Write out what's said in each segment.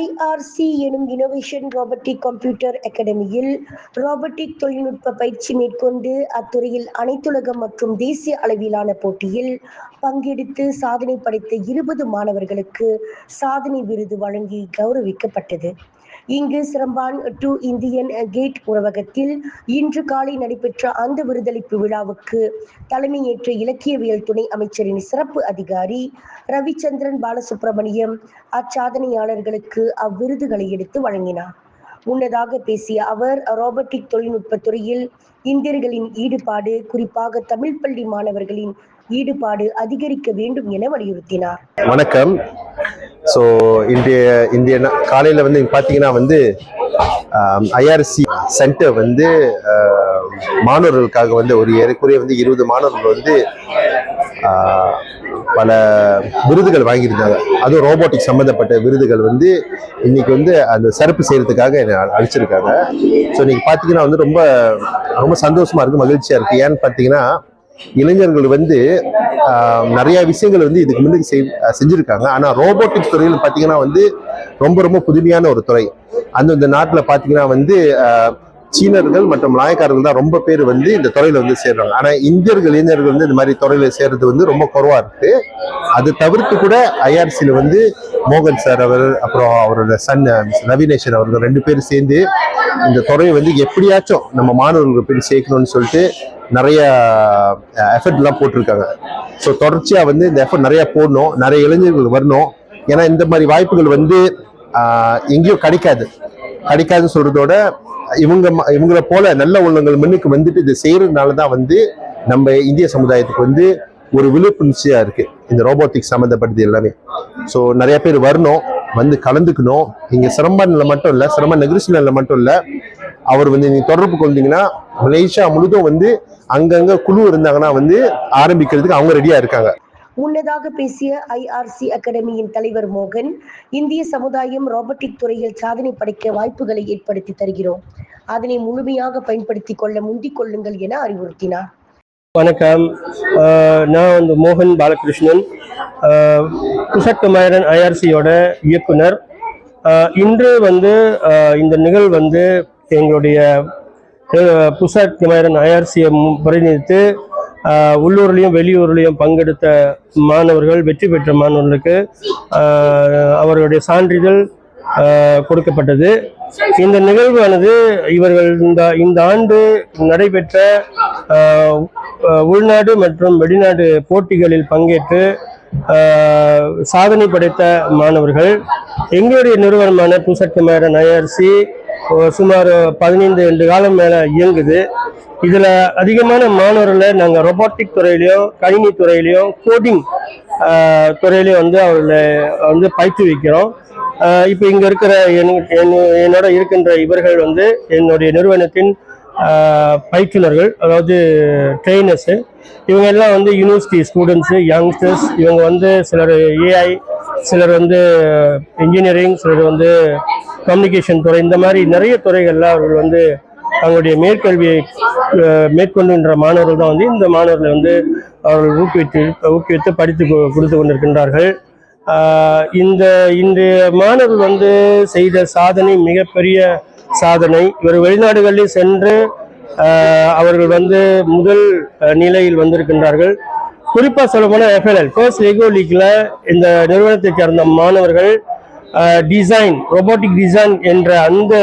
IRC எனும் innovation robotic computer அகாடமியில் robotic தொழில்நுட்ப பயிற்சி மேற்கொண்டு அத்துறையில் அனைத்துலக மற்றும் தேசிய அளவிலான போட்டியில் பங்கெடுத்து சாதனை படைத்த இருபது மாணவர்களுக்கு சாதனை விருது வழங்கி கௌரவிக்கப்பட்டது. இங்கு சிரம்பான் டு இந்தியன் கேட் உணவகத்தில் இன்று காலை நடைபெற்ற அந்த விருதளிப்பு விழாவுக்கு தலைமையேற்ற இலக்கியவியல் துணை அமைச்சரின் சிறப்பு அதிகாரி ரவிச்சந்திரன் பாலசுப்ரமணியம் அச்சாதனையாளர்களுக்கு அவ்விருதுகளை எடுத்து வழங்கினார். முன்னதாக பேசிய அவர் ரோபோட்டிக் தொழில்நுட்ப துறையில் இந்தியர்களின் ஈடுபாடு குறிப்பாக தமிழ் பள்ளி மாணவர்களின் ஈடுபாடு அதிகரிக்க வேண்டும் என வலியுறுத்தினார். வணக்கம். ஸோ இன்றைய இந்திய காலையில் வந்து பார்த்தீங்கன்னா வந்து ஐஆர்சி சென்டர் வந்து மாணவர்களுக்காக வந்து ஒரு ஏறக்குறைய வந்து இருபது மாணவர்கள் வந்து பல விருதுகள் வாங்கியிருந்தாங்க. அதுவும் ரோபோட்டிக் சம்மந்தப்பட்ட விருதுகள் வந்து இன்னைக்கு வந்து அந்த சிறப்பு செய்கிறதுக்காக என்னை அழைச்சிருக்காங்க ஸோ இன்னைக்கு பார்த்தீங்கன்னா வந்து ரொம்ப ரொம்ப சந்தோஷமாக இருக்குது மகிழ்ச்சியாக இருக்குது ஏன்னு பார்த்தீங்கன்னா இளைஞர்கள் வந்து நிறைய விஷயங்கள் வந்து இதுக்கு முன்னாடி செய்- செஞ்சுருக்காங்க செஞ்சிருக்காங்க. ஆனா ரோபோட்டிக்ஸ் துறையில் பார்த்தீங்கன்னா வந்து ரொம்ப ரொம்ப புதுமையான ஒரு துறை. அந்தந்த நாட்டில் பார்த்தீங்கன்னா வந்து சீனர்கள் மற்றும் நாயக்காரர்கள் தான் ரொம்ப பேர் வந்து இந்த துறையில வந்து சேர்றாங்க. ஆனா இந்தியர்கள் இளைஞர்கள் வந்து இந்த மாதிரி துறையில சேர்றது வந்து ரொம்ப குறவா இருக்கு. அது தவிர்த்து கூட ஐஆர்சியில் வந்து மோகன் சார் அவர் அப்புறம் அவரோட சன் ரவிநேஷன் அவர்கள் ரெண்டு பேரும் சேர்ந்து இந்த துறையை வந்து எப்படியாச்சும் நம்ம மாணவர்களுக்கு போய் சேர்க்கணும்னு சொல்லிட்டு நிறைய எஃபர்ட்லாம் போட்டிருக்காங்க. ஸோ தொடர்ச்சியாக வந்து இந்த எஃபர்ட் நிறையா போடணும் நிறைய இளைஞர்கள் வரணும். ஏன்னா இந்த மாதிரி வாய்ப்புகள் வந்து எங்கேயும் கிடைக்காது. கிடைக்காதுன்னு சொல்கிறதோட இவங்க ம- போல நல்ல உள்ளங்கள் முன்னுக்கு வந்துட்டு இதை செய்கிறதுனால தான் வந்து நம்ம இந்திய சமுதாயத்துக்கு வந்து ஒரு விழிப்புணர்ச்சியாக இருக்குது இந்த ரோபோட்டிக்ஸ் சம்மந்தப்பட்டது எல்லாமே. ஸோ நிறைய பேர் வரணும். வந்து கலந்துக்கணும். இங்க சிரம்பன்ல மட்டும் இல்ல சிரம நெகிரிசனில் மட்டும் இல்ல. அவர் வந்து நீங்க தொடர்பு கொண்டீங்கன்னா மலேசியா முழுதும் வந்து அங்கங்க குழு இருந்தாங்கன்னா வந்து ஆரம்பிக்கிறதுக்கு அவங்க ரெடியா இருக்காங்க. முன்னதாக பேசிய ஐஆர்சி அகாடமியின் தலைவர் மோகன் இந்திய சமுதாயம் ரோபோட்டிக் துறையில் சாதனை படைக்க வாய்ப்புகளை ஏற்படுத்தி தருகிறோம். அதனை முழுமையாக பயன்படுத்திக் கொள்ள முந்திக் கொள்ளுங்கள் என அறிவுறுத்தினார். வணக்கம். நான் வந்து மோகன் பாலகிருஷ்ணன். அஹ் ஐஆர்சியோட இயக்குனர். இன்று வந்து இந்த நிகழ்வு வந்து எங்களுடைய அஹ் குமாரன் ஐஆர்சியை பிரதிநிதித்து உள்ளூர்லேயும் வெளியூர்லேயும் பங்கெடுத்த மாணவர்கள் வெற்றி பெற்ற மாணவர்களுக்கு அவர்களுடைய சான்றிதழ் கொடுக்கப்பட்டது. இந்த நிகழ்வானது இவர்கள் இந்த இந்த ஆண்டு நடைபெற்ற உள்நாடு மற்றும் வெளிநாடு போட்டிகளில் பங்கேற்று சாதனை படைத்த மாணவர்கள் எங்களுடைய நிறுவனமான பூசக்குமாரன் ஐஆர்சி சுமார் பதினைந்து ரெண்டு காலம் மேலே இயங்குது. இதில் அதிகமான மாணவர்களை நாங்கள் ரொபாட்டிக் துறையிலையும் கணினி துறையிலையும் கோடிங் துறையிலையும் வந்து அவர்களை வந்து பயிற்றுவிக்கிறோம் இப்போ இங்கே இருக்கிற என்- என்னோட இருக்கின்ற இவர்கள் வந்து என்னுடைய நிறுவனத்தின் பயிற்றுனர்கள் அதாவது ட்ரெயினர்ஸு இவங்க எல்லாம் வந்து யூனிவர்சிட்டி ஸ்டூடெண்ட்ஸு யங்ஸ்டர்ஸ் இவங்க வந்து சிலர் ஏஐ சிலர் வந்து இன்ஜினியரிங் சிலர் வந்து கம்யூனிகேஷன் துறை. இந்த மாதிரி நிறைய துறைகளில் அவர்கள் வந்து தங்களுடைய மேற்கல்வியை மேற்கொண்டுன்ற மாணவர்கள் தான் வந்து இந்த மாணவர்களை வந்து அவர்கள் ஊக்குவித்து ஊக்குவித்து படித்து கொடுத்து கொண்டிருக்கின்றார்கள். இந்த இன்றைய மாணவர்கள் வந்து செய்த சாதனை மிகப்பெரிய சாதனை. இவர் வெளிநாடுகளில் சென்று அவர்கள் வந்து முதல் நிலையில் வந்திருக்கின்றார்கள். குறிப்பாக சொல்லப்போனால் எஃப்எல்எல் ஃபர்ஸ்ட் லெகோ லீக்ல இந்த நிறுவனத்தை சேர்ந்த மாணவர்கள் டிசைன் ரொபோட்டிக் டிசைன் என்ற அந்த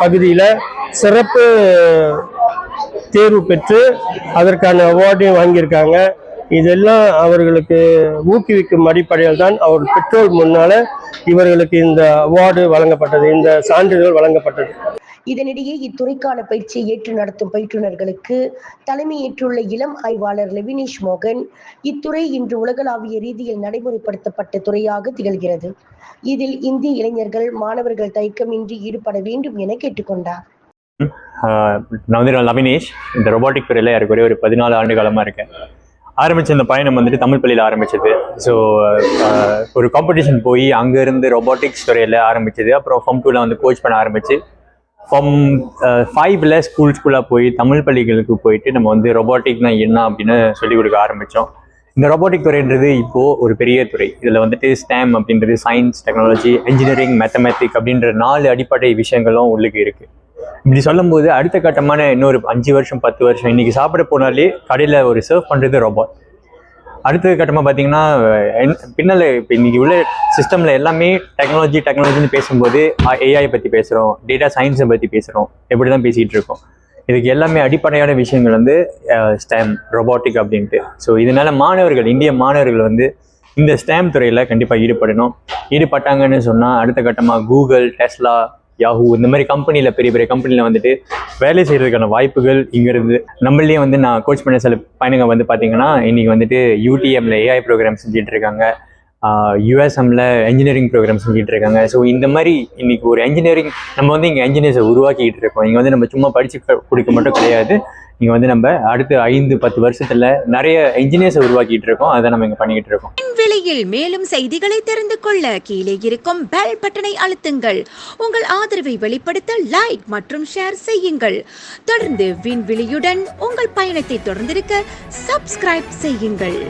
பகுதியில் சிறப்பு தேர்வு பெற்று அதற்கான அவார்டையும் வாங்கியிருக்காங்க. இதெல்லாம் அவர்களுக்கு ஊக்குவிக்கும் அடிப்படையில் தான் அவர் பெற்றோர் முன்னால இவர்களுக்கு இந்த அவார்டு வழங்கப்பட்டது இந்த சான்றிதழ் வழங்கப்பட்டது. இதனிடையே இத்துறைக்கான பயிற்சியை ஏற்று நடத்தும் பயிற்றுனர்களுக்கு தலைமையேற்றுள்ள இளம் ஆய்வாளர் லெவினேஷ் மோகன் இத்துறை இன்று உலகளாவிய ரீதியில் நடைமுறைப்படுத்தப்பட்ட துறையாக திகழ்கிறது. இதில் இந்திய இளைஞர்கள் மாணவர்கள் தயக்கமின்றி ஈடுபட வேண்டும் என கேட்டுக்கொண்டார். ஆஹ் நான் வந்து லவினேஷ். இந்த ரொபாட்டிக் துறையில் ஏறக்குறைய ஒரு பதினாலு ஆண்டு காலமாக இருக்கேன். ஆரம்பிச்ச இந்த பயணம் வந்துட்டு தமிழ் பள்ளியில் ஆரம்பிச்சது. ஸோ ஒரு காம்படிஷன் போய் அங்கேருந்து ரொபோட்டிக்ஸ் துறையில் ஆரம்பிச்சது. அப்புறம் ஃபார்ம் டூவில் வந்து கோச் பண்ண ஆரம்பிச்சு. ஃபார்ம் ஃபைவ்ல ஸ்கூல் ஸ்கூலாக போய் தமிழ் பள்ளிகளுக்கு போயிட்டு நம்ம வந்து ரொபோட்டிக்னா என்ன அப்படின்னு சொல்லிக் கொடுக்க ஆரம்பித்தோம் இந்த ரொபோட்டிக் துறைன்றது இப்போது ஒரு பெரிய துறை. இதில் வந்துட்டு ஸ்டேம் அப்படின்றது சயின்ஸ் டெக்னாலஜி இன்ஜினியரிங் மேத்தமேட்டிக் அப்படின்ற நாலு அடிப்படை விஷயங்களும் உள்ளுக்கு இருக்குது இப்படி சொல்லும்போது அடுத்த கட்டமான இன்னொரு அஞ்சு வருஷம் பத்து வருஷம் இன்னைக்கு சாப்பிட போனாலே கடையில் ஒரு சர்வ் பண்ணுறது ரோபோட் அடுத்த கட்டமாக பார்த்தீங்கன்னா என்- இப்போ இன்னைக்கு உள்ள சிஸ்டமில் எல்லாமே டெக்னாலஜி டெக்னாலஜின்னு பேசும்போது ஏஐ பற்றி பேசுகிறோம் டேட்டா சயின்ஸை பற்றி பேசுகிறோம் இப்படி தான் பேசிகிட்டு இருக்கோம். இதுக்கு எல்லாமே அடிப்படையான விஷயங்கள் வந்து ஸ்டேம் ரொபாட்டிக் அப்படின்ட்டு. ஸோ இதனால் மாணவர்கள் இந்திய மாணவர்கள் வந்து இந்த ஸ்டேம் துறையில் கண்டிப்பாக ஈடுபடணும். ஈடுபட்டாங்கன்னு சொன்னால் அடுத்த கட்டமாக கூகுள் டெஸ்லா யாஹூ இந்த மாதிரி கம்பெனியில் பெரிய பெரிய கம்பெனியில் வந்துட்டு வேலை செய்கிறதுக்கான வாய்ப்புகள் இங்கிருந்து நம்மளே வந்து நான் கோச் பண்ண சில பையனுங்க வந்து பார்த்தீங்கன்னா இன்றைக்கி வந்துட்டு யூடிஎம்ல ஏஐ ப்ரோக்ராம் செஞ்சுட்டு இருக்காங்க. யூஎஸ்எம்ல இன்ஜினியரிங் ப்ரோக்ராம் செஞ்சுட்டு இருக்காங்க. ஸோ இந்த மாதிரி இன்னைக்கு ஒரு இன்ஜினியரிங் நம்ம வந்து இங்கே இன்ஜினியர்ஸை உருவாக்கிட்டு இருக்கோம். இங்கே வந்து நம்ம சும்மா படிச்சு க- கொடுக்க மட்டும் கிடையாது. இங்கே வந்து நம்ம அடுத்த ஐந்து பத்து வருஷத்துல நிறைய இன்ஜினியர்ஸை உருவாக்கிட்டு இருக்கோம். அதை நம்ம இங்கே பண்ணிக்கிட்டு இருக்கோம். விலையில் மேலும் செய்திகளை தெரிந்து கொள்ள கீழே இருக்கும் பெல் பட்டனை அழுத்துங்கள். உங்கள் ஆதரவை வெளிப்படுத்த லைக் மற்றும் ஷேர் செய்யுங்கள். தொடர்ந்து விண்வெளியுடன் உங்கள் பயணத்தை தொடர்ந்திருக்க சப்ஸ்கிரைப் செய்யுங்கள்.